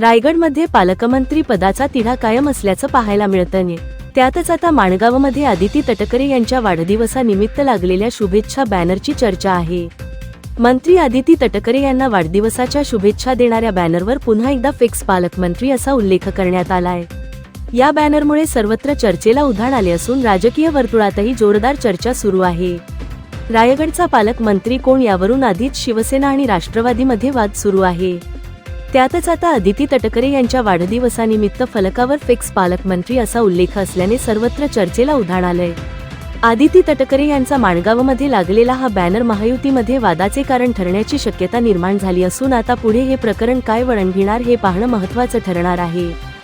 रायगडमध्ये पालकमंत्री पदाचा तिढा कायम असल्याचं पाहायला मिळतं त्यातच आता माणगावमध्ये आदिती तटकरे यांच्या वाढदिवसानिमित्त लागलेल्या शुभेच्छा बॅनरची चर्चा आहे. मंत्री आदिती तटकरे यांना वाढदिवसाच्या शुभेच्छा देणाऱ्या बॅनरवर पुन्हा एकदा फिक्स पालकमंत्री असा उल्लेख करण्यात आलाय. या बॅनरमुळे सर्वत्र चर्चेला उधाण आले असून राजकीय वर्तुळातही जोरदार चर्चा सुरू आहे. रायगडचा पालकमंत्री कोण यावरून आधीच शिवसेना आणि राष्ट्रवादीमध्ये वाद सुरू आहे. त्यातच आता अदिती तटकरे यांच्या वाढदिवसानिमित्त फलकावर फिक्स पालकमंत्री असा उल्लेख असल्याने सर्वत्र चर्चेला उधाण आलंय. आदिती तटकरे यांचा माणगावमध्ये लागलेला हा बॅनर महायुतीमध्ये वादाचे कारण ठरण्याची शक्यता निर्माण झाली असून आता पुढे हे प्रकरण काय वळण घेणार हे पाहणं महत्वाचं ठरणार आहे.